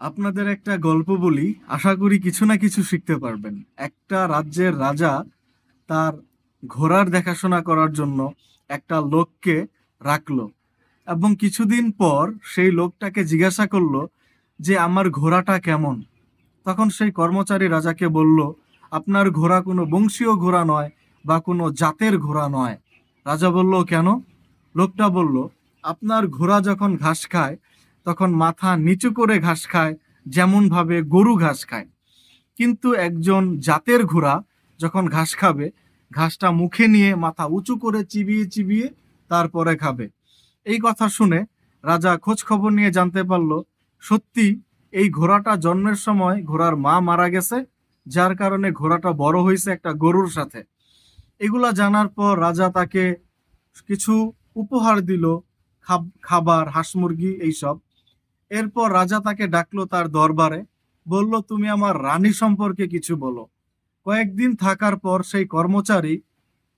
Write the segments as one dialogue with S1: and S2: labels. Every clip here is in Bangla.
S1: আপনাদের একটা গল্প বলি, আশা করি কিছু না কিছু শিখতে পারবেন। একটা রাজ্যের রাজা তার ঘোড়ার দেখাশোনা করার জন্য একটা লোককে রাখল এবং কিছুদিন পর সেই লোকটাকে জিজ্ঞাসা করল যে, আমার ঘোড়াটা কেমন? তখন সেই কর্মচারী রাজাকে বলল, আপনার ঘোড়া কোনো বংশীয় ঘোড়া নয় বা কোনো জাতের ঘোড়া নয়। রাজা বলল, কেন? লোকটা বলল, আপনার ঘোড়া যখন ঘাস খায় তখন মাথা নিচু করে ঘাস খায়, যেমন ভাবে গরু ঘাস খায়। কিন্তু একজন জাতের ঘোড়া যখন ঘাস খাবে, ঘাসটা মুখে নিয়ে মাথা উঁচু করে চিবিয়ে চিবিয়ে তারপরে খাবে। এই কথা শুনে রাজা খোঁজ খবর নিয়ে জানতে পারল, সত্যি এই ঘোড়াটা জন্মের সময় ঘোড়ার মা মারা গেছে, যার কারণে ঘোড়াটা বড় হয়েছে একটা গরুর সাথে। এগুলা জানার পর রাজা তাকে কিছু উপহার দিল খাবার, হাঁস মুরগি, এইসব। এরপর রাজা তাকে ডাকলো তার দরবারে, বলল, তুমি আমার রানী সম্পর্কে কিছু বলো। কয়েকদিন থাকার পর সেই কর্মচারী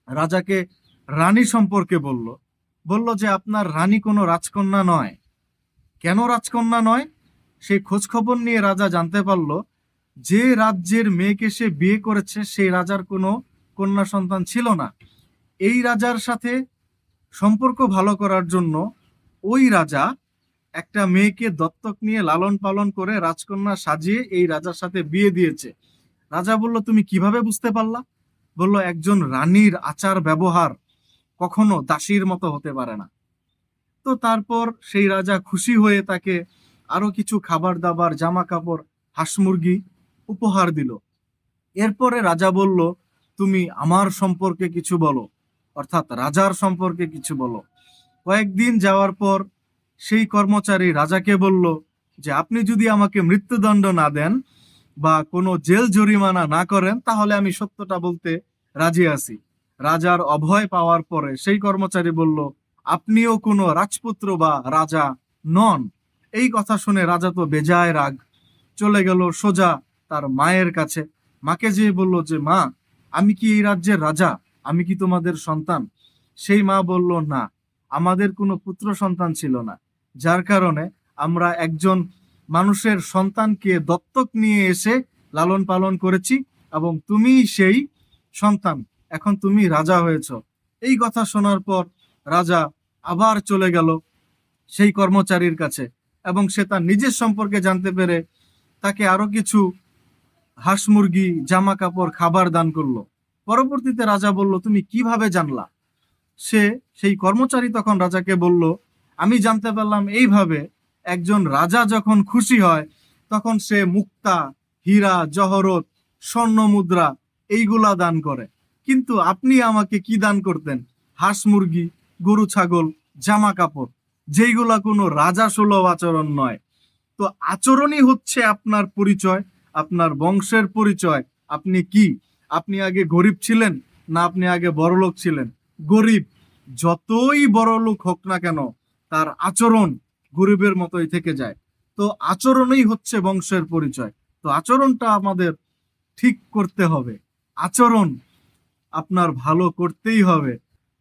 S1: রাজাকে রানী সম্পর্কে বলল। বলল যে, আপনার রানী কোনো রাজকন্যা নয়। কেন রাজকন্যা নয়? সেই খোঁজখবর নিয়ে রাজা জানতে পারল, যে রাজ্যের মেয়েকে সে বিয়ে করেছে, সেই রাজার কোনো কন্যা সন্তান ছিল না। এই রাজার সাথে সম্পর্ক ভালো করার জন্য ওই রাজা একটা মেয়েকে দত্তক নিয়ে লালন পালন করে রাজকন্যা সাজিয়ে এই রাজার সাথে বিয়ে দিয়েছে। রাজা বলল, তুমি কীভাবে বুঝতে পারলা? বলল, একজন রানীর আচার ব্যবহার কখনো দাসীর মতো হতে পারে না। তো তারপর সেই রাজা খুশি হয়ে তাকে আরও কিছু খাবার দাবার জামা কাপড় হাঁস মুরগি উপহার দিল। এরপরে রাজা বলল, তুমি আমার সম্পর্কে কিছু বলো, অর্থাৎ রাজার সম্পর্কে কিছু বলো। কয়েকদিন যাওয়ার পর সেই কর্মচারী রাজাকে বলল যে, আপনি যদি আমাকে মৃত্যুদণ্ড না দেন বা কোনো জেল জরিমানা না করেন, তাহলে আমি সত্যটা বলতে রাজি আছি। রাজার অভয় পাওয়ার পরে সেই কর্মচারী বলল, আপনিও কোনো রাজপুত্র বা রাজা নন। এই কথা শুনে রাজা তো বেজায় রাগ চলে গেল সোজা তার মায়ের কাছে। মাকে যেয়ে বলল যে, মা, আমি কি এই রাজ্যের রাজা? আমি কি তোমাদের সন্তান? সেই মা বলল, না, আমাদের কোনো পুত্র সন্তান ছিল না। যার কারণে আমরা একজন মানুষের সন্তানকে দত্তক নিয়ে এসে লালন পালন করেছি এবং তুমি সেই সন্তান। এখন তুমি রাজা হয়েছ। এই কথা শোনার পর রাজা আবার চলে গেল সেই কর্মচারীর কাছে এবং সে তার নিজের সম্পর্কে জানতে পেরে তাকে আরও কিছু হাঁস মুরগি জামা কাপড় খাবার দান করল। পরবর্তীতে রাজা বলল, তুমি কীভাবে জানলা? সে সেই কর্মচারী তখন রাজাকে বলল আমি জানতে পারলাম এইভাবে একজন রাজা যখন খুশি হয়, তখন সে মুক্তা, হীরা, জহরত, স্বর্ণ মুদ্রা এইগুলা দান করে। কিন্তু আপনি আমাকে কি দান করতেন? হাঁস মুরগি, গরু, ছাগল, জামা কাপড়, যেইগুলা কোনো রাজা সুলভ আচরণ নয়। তো আচরণই হচ্ছে আপনার পরিচয়, আপনার বংশের পরিচয়। আপনি কি? আপনি আগে গরিব ছিলেন না আপনি আগে বড়লোক ছিলেন? গরিব, যতই বড়লোক হোক না কেন তার আচরণ গরিবের মতোই থেকে যায়। তো আচরণই হচ্ছে বংশের পরিচয়। তো আচরণটা আমাদের ঠিক করতে হবে। আচরণ আপনার ভালো করতেই হবে।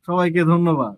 S1: সবাইকে ধন্যবাদ।